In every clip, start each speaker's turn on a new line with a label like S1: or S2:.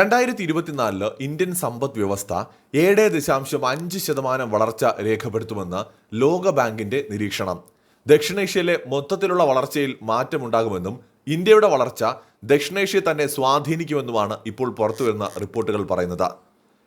S1: രണ്ടായിരത്തി ഇരുപത്തിനാലിൽ ഇന്ത്യൻ സമ്പദ് വ്യവസ്ഥ ഏഴ് ദശാംശം അഞ്ച് ശതമാനം വളർച്ച രേഖപ്പെടുത്തുമെന്ന് ലോകബാങ്കിന്റെ നിരീക്ഷണം. ദക്ഷിണേഷ്യയിലെ മൊത്തത്തിലുള്ള വളർച്ചയിൽ മാറ്റമുണ്ടാകുമെന്നും ഇന്ത്യയുടെ വളർച്ച ദക്ഷിണേഷ്യയെ തന്നെ സ്വാധീനിക്കുമെന്നുമാണ് ഇപ്പോൾ പുറത്തുവരുന്ന റിപ്പോർട്ടുകൾ പറയുന്നത്.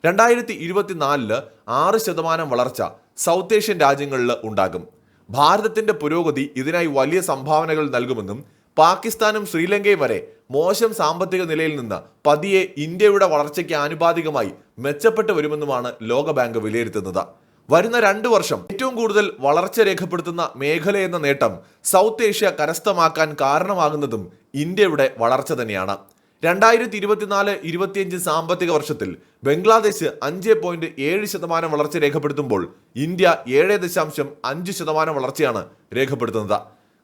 S1: രണ്ടായിരത്തി ഇരുപത്തിനാലിൽ ആറ് ശതമാനം വളർച്ച സൗത്ത് ഏഷ്യൻ രാജ്യങ്ങളിൽ ഉണ്ടാകും. ഭാരതത്തിന്റെ പുരോഗതി ഇതിനായി വലിയ സംഭാവനകൾ നൽകുമെന്നും പാകിസ്ഥാനും ശ്രീലങ്കയും വരെ മോശം സാമ്പത്തിക നിലയിൽ നിന്ന് പതിയെ ഇന്ത്യയുടെ വളർച്ചയ്ക്ക് ആനുപാതികമായി മെച്ചപ്പെട്ടു വരുമെന്നുമാണ് ലോകബാങ്ക് വിലയിരുത്തുന്നത്. വരുന്ന രണ്ട് വർഷം ഏറ്റവും കൂടുതൽ വളർച്ച രേഖപ്പെടുത്തുന്ന മേഖല എന്ന നേട്ടം സൗത്ത് ഏഷ്യ കരസ്ഥമാക്കാൻ കാരണമാകുന്നതും ഇന്ത്യയുടെ വളർച്ച തന്നെയാണ്. രണ്ടായിരത്തി ഇരുപത്തിനാല് ഇരുപത്തിയഞ്ച് സാമ്പത്തിക വർഷത്തിൽ ബംഗ്ലാദേശ് അഞ്ച് പോയിന്റ് ഏഴ് ശതമാനം വളർച്ച രേഖപ്പെടുത്തുമ്പോൾ ഇന്ത്യ ഏഴ് ദശാംശം അഞ്ച് ശതമാനം വളർച്ചയാണ് രേഖപ്പെടുത്തുന്നത്.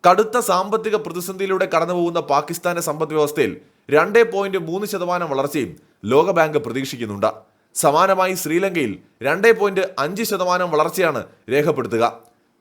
S1: കടുത്ത സാമ്പത്തിക പ്രതിസന്ധിയിലൂടെ കടന്നുപോകുന്ന പാകിസ്ഥാന്റെ സമ്പദ് വ്യവസ്ഥയിൽ രണ്ട് പോയിന്റ് മൂന്ന് ശതമാനം വളർച്ചയും ലോകബാങ്ക് പ്രതീക്ഷിക്കുന്നുണ്ട്. സമാനമായി ശ്രീലങ്കയിൽ രണ്ട് പോയിന്റ് അഞ്ച് ശതമാനം വളർച്ചയാണ് രേഖപ്പെടുത്തുക.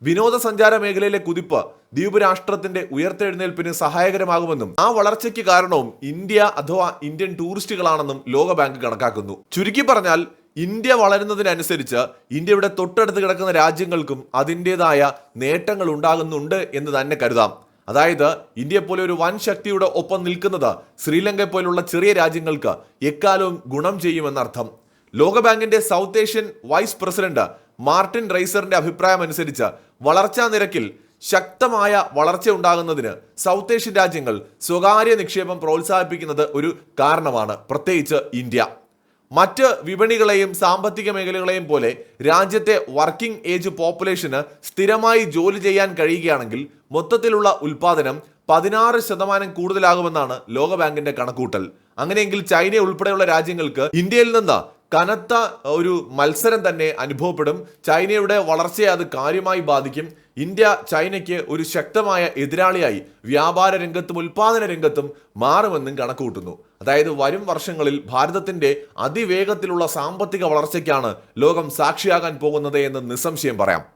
S1: വിനോദസഞ്ചാര മേഖലയിലെ കുതിപ്പ് ദ്വീപ് രാഷ്ട്രത്തിന്റെ ഉയർത്തെഴുന്നേൽപ്പിന് സഹായകരമാകുമെന്നും ആ വളർച്ചയ്ക്ക് കാരണവും ഇന്ത്യ അഥവാ ഇന്ത്യൻ ടൂറിസ്റ്റുകളാണെന്നും ലോകബാങ്ക് കണക്കാക്കുന്നു. ചുരുക്കി പറഞ്ഞാൽ ഇന്ത്യ വളരുന്നതിനനുസരിച്ച് ഇന്ത്യയുടെ തൊട്ടടുത്ത് കിടക്കുന്ന രാജ്യങ്ങൾക്കും അതിന്റെതായ നേട്ടങ്ങൾ ഉണ്ടാകുന്നുണ്ട് എന്ന് തന്നെ കരുതാം. അതായത് ഇന്ത്യ പോലെ ഒരു വൻ ശക്തിയുടെ ഒപ്പം നിൽക്കുന്നത് ശ്രീലങ്ക പോലുള്ള ചെറിയ രാജ്യങ്ങൾക്ക് എക്കാലവും ഗുണം ചെയ്യുമെന്നർത്ഥം. ലോകബാങ്കിന്റെ South Asian vice president Martin റൈസറിന്റെ അഭിപ്രായം അനുസരിച്ച് വളർച്ചാ നിരക്കിൽ ശക്തമായ വളർച്ച ഉണ്ടാകുന്നതിന് സൗത്ത് ഏഷ്യൻ രാജ്യങ്ങൾ സ്വകാര്യ നിക്ഷേപം പ്രോത്സാഹിപ്പിക്കുന്നത് ഒരു കാരണമാണ്. പ്രത്യേകിച്ച് ഇന്ത്യ. മറ്റ് വിപണികളെയും സാമ്പത്തിക മേഖലകളെയും പോലെ രാജ്യത്തെ വർക്കിംഗ് ഏജ് പോപ്പുലേഷന് സ്ഥിരമായി ജോലി ചെയ്യാൻ കഴിയുകയാണെങ്കിൽ മൊത്തത്തിലുള്ള ഉൽപാദനം പതിനാറ് ശതമാനം കൂടുതലാകുമെന്നാണ് ലോകബാങ്കിന്റെ കണക്കൂട്ടൽ അങ്ങനെയെങ്കിൽ ചൈന ഉൾപ്പെടെയുള്ള രാജ്യങ്ങൾക്ക് ഇന്ത്യയിൽ നിന്ന് കനത്ത ഒരു മത്സരം തന്നെ അനുഭവപ്പെടും. ചൈനയുടെ വളർച്ചയെ അത് കാര്യമായി ബാധിക്കും. ഇന്ത്യ ചൈനയ്ക്ക് ഒരു ശക്തമായ എതിരാളിയായി വ്യാപാര രംഗത്തും ഉൽപാദന രംഗത്തും മാറുമെന്നും കണക്കുകൂട്ടുന്നു. അതായത് വരും വർഷങ്ങളിൽ ഭാരതത്തിന്റെ അതിവേഗത്തിലുള്ള സാമ്പത്തിക വളർച്ചയ്ക്കാണ് ലോകം സാക്ഷിയാകാൻ പോകുന്നത് എന്ന് നിസ്സംശയം പറയാം.